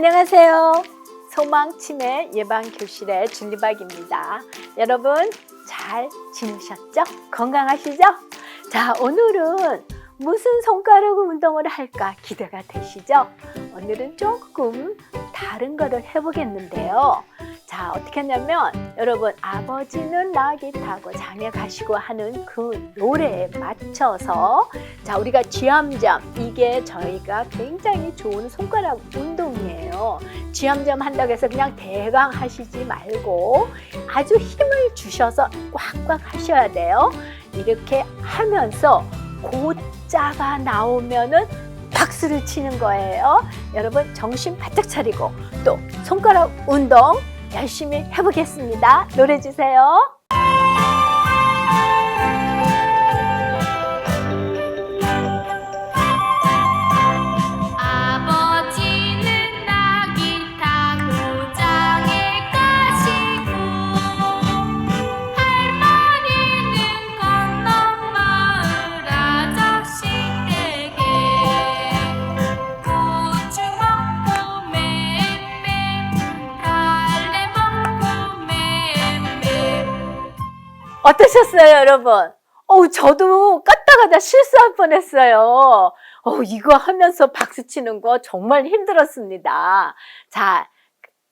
안녕하세요. 소망 치매 예방 교실의 줄리박입니다. 여러분 잘 지내셨죠? 건강하시죠? 자, 오늘은 무슨 손가락 운동을 할까 기대가 되시죠? 오늘은 조금 다른 거를 해보겠는데요. 자, 어떻게 했냐면 여러분 아버지는 나귀 타고 장에 가시고 하는 그 노래에 맞춰서 자, 우리가 쥐암잠 이게 저희가 굉장히 좋은 손가락 운동이에요. 쥐암잠 한다고 해서 그냥 대강 하시지 말고 아주 힘을 주셔서 꽉꽉 하셔야 돼요. 이렇게 하면서 고자가 나오면은 박수를 치는 거예요. 여러분 정신 바짝 차리고 또 손가락 운동 열심히 해보겠습니다. 노래 주세요. 어떠셨어요, 여러분? 어우, 저도 까딱하다 실수할 뻔했어요. 어우, 이거 하면서 박수 치는 거 정말 힘들었습니다. 자,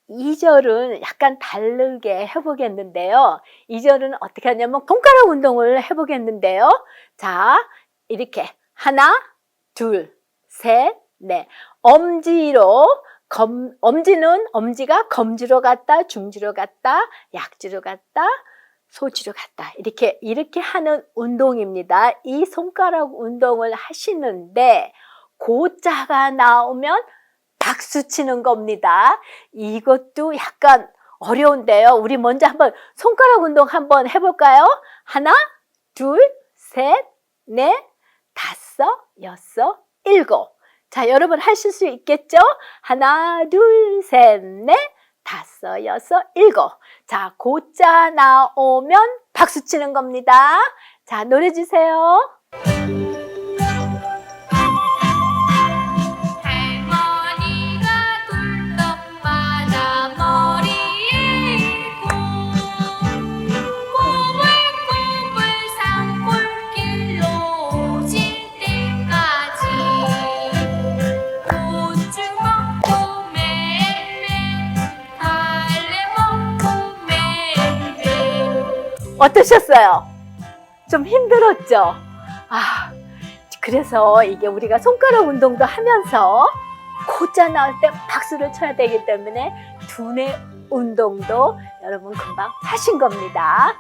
2절은 약간 다르게 해보겠는데요. 2절은 어떻게 하냐면 손가락 운동을 해보겠는데요. 자, 이렇게 하나, 둘, 셋, 넷. 엄지로 검, 엄지는 엄지가 검지로 갔다, 중지로 갔다, 약지로 갔다, 소지로 갔다. 이렇게, 이렇게 하는 운동입니다. 이 손가락 운동을 하시는데, 고자가 나오면 박수 치는 겁니다. 이것도 약간 어려운데요. 우리 먼저 한번 손가락 운동 한번 해볼까요? 하나, 둘, 셋, 넷, 다섯, 여섯, 일곱. 자, 여러분 하실 수 있겠죠? 하나, 둘, 셋, 넷, 다섯, 여섯, 일곱. 자, 고자 나오면 박수 치는 겁니다. 자, 노래 주세요. 어떠셨어요? 좀 힘들었죠? 아, 그래서 이게 우리가 손가락 운동도 하면서 고자 나올 때 박수를 쳐야 되기 때문에 두뇌 운동도 여러분 금방 하신 겁니다.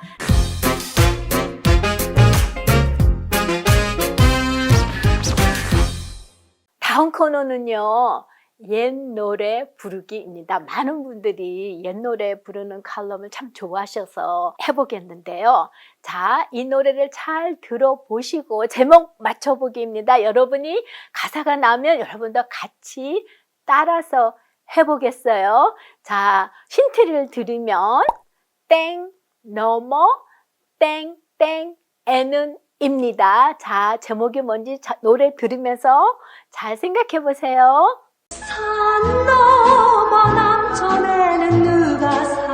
다음 코너는요. 옛 노래 부르기입니다. 많은 분들이 옛 노래 부르는 칼럼을 참 좋아하셔서 해보겠는데요. 자, 이 노래를 잘 들어보시고 제목 맞춰보기입니다. 여러분이 가사가 나면 여러분도 같이 따라서 해보겠어요. 자, 힌트를 들으면 땡, 넘어, 땡, 땡, 애는 입니다. 자, 제목이 뭔지 자- 노래 들으면서 잘 생각해 보세요. 산 넘어 남천에는 누가 살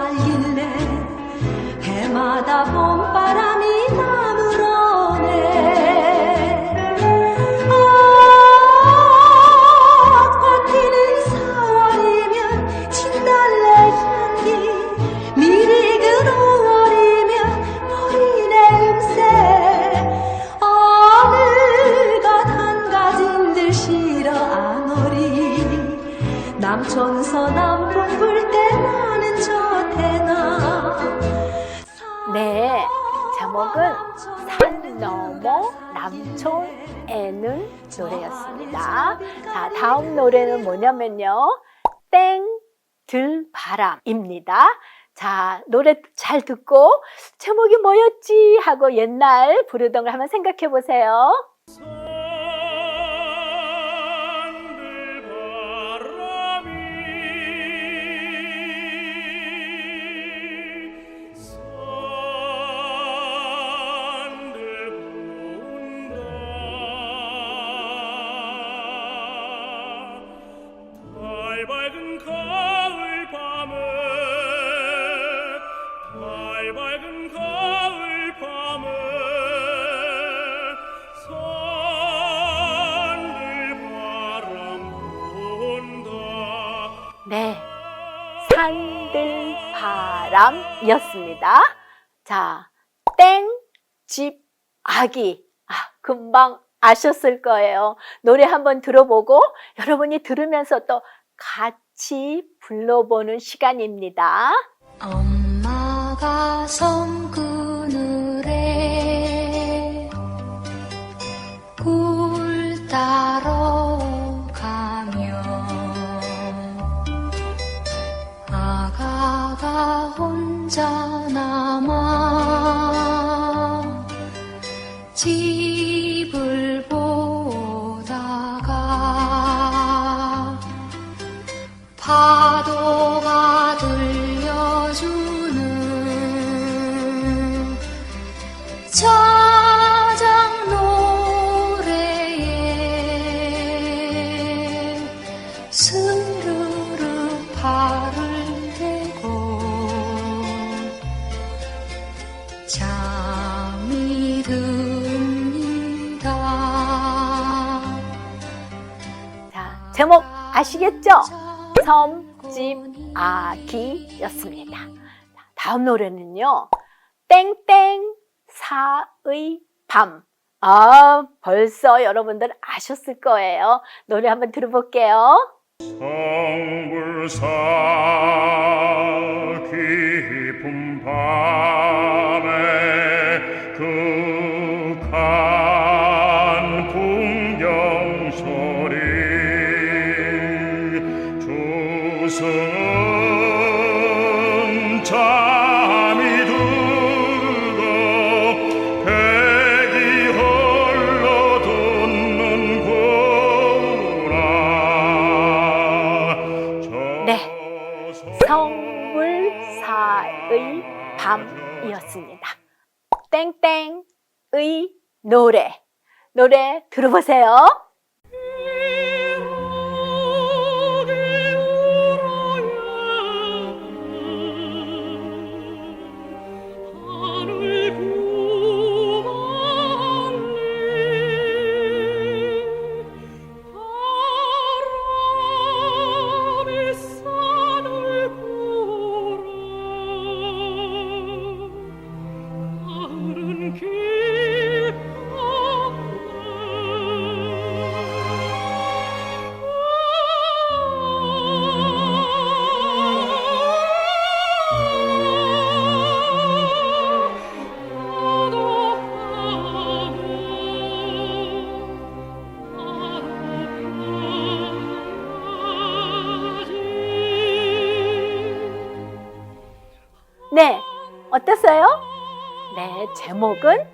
남천서 남풍 불 때 나는 저태나 네, 제목은 산 넘어 남촌에는 노래였습니다. 자, 다음 노래는 뭐냐면요. 땡, 들, 바람입니다. 자, 노래 잘 듣고 제목이 뭐였지 하고 옛날 부르던 걸 한번 생각해 보세요. 네. 산들바람이었습니다. 자, 땡, 집, 아기. 아, 금방 아셨을 거예요. 노래 한번 들어보고 여러분이 들으면서 또 같이 불러보는 시간입니다. 엄마가 섬그 집을 보다가 파도가 들려주는 저장 노래에 아시겠죠? 섬집 아기였습니다. 자, 다음 노래는요. 땡땡 사의 밤. 아, 벌써 여러분들 아셨을 거예요. 노래 한번 들어볼게요. 성불사 깊은 밤 네. 성물사의 밤이었습니다. 땡땡의 노래. 노래 들어보세요. 네, 어땠어요? 네, 제목은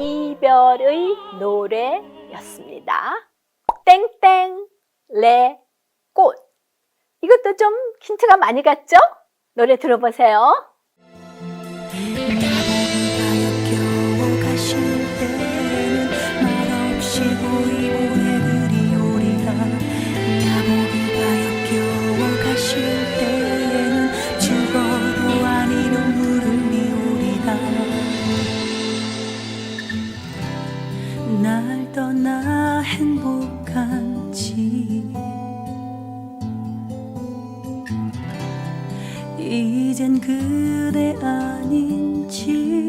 이별의 노래였습니다. 땡땡 레 꽃. 이것도 좀 힌트가 많이 갔죠? 노래 들어보세요. 이젠 그대 아닌지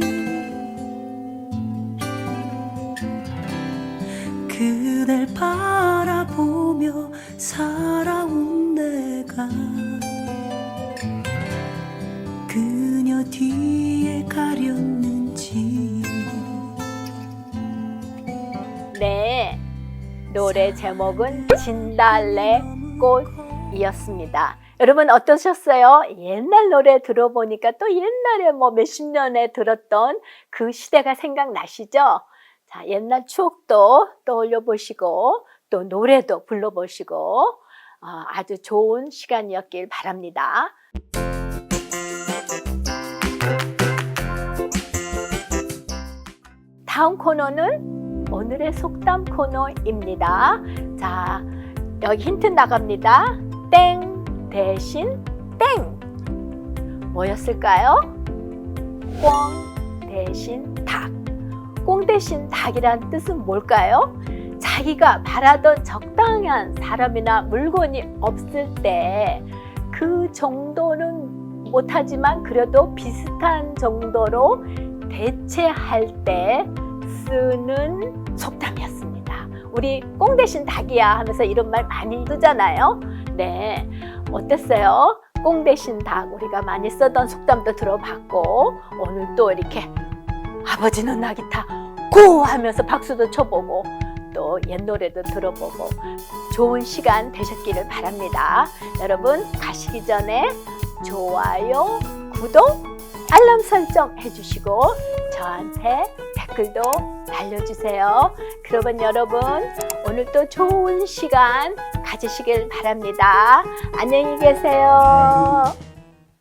그댈 바라보며 살아온 내가 그녀 뒤에 가렸는지 네, 노래 제목은 진달래 꽃이었습니다. 여러분 어떠셨어요? 옛날 노래 들어보니까 또 옛날에 뭐 몇십 년에 들었던 그 시대가 생각나시죠? 자, 옛날 추억도 떠올려 보시고 또 노래도 불러 보시고 어, 아주 좋은 시간이었길 바랍니다. 다음 코너는 오늘의 속담 코너입니다. 자, 여기 힌트 나갑니다. 땡 대신 땡. 뭐였을까요? 꽝 대신 닭. 꽁 대신 닭이란 뜻은 뭘까요? 자기가 바라던 적당한 사람이나 물건이 없을 때 그 정도는 못하지만 그래도 비슷한 정도로 대체할 때 쓰는 속담이었습니다. 우리 꽁 대신 닭이야 하면서 이런 말 많이 쓰잖아요. 네. 어땠어요? 꽁 대신 닭 우리가 많이 쓰던 속담도 들어봤고 오늘 또 이렇게 아버지는 나기타 고 하면서 박수도 쳐보고 또 옛 노래도 들어보고 좋은 시간 되셨기를 바랍니다. 여러분 가시기 전에 좋아요, 구독, 알람 설정 해주시고 저한테 댓글도 달려주세요. 그러면 여러분 오늘 또 좋은 시간 가지시길 바랍니다. 안녕히 계세요.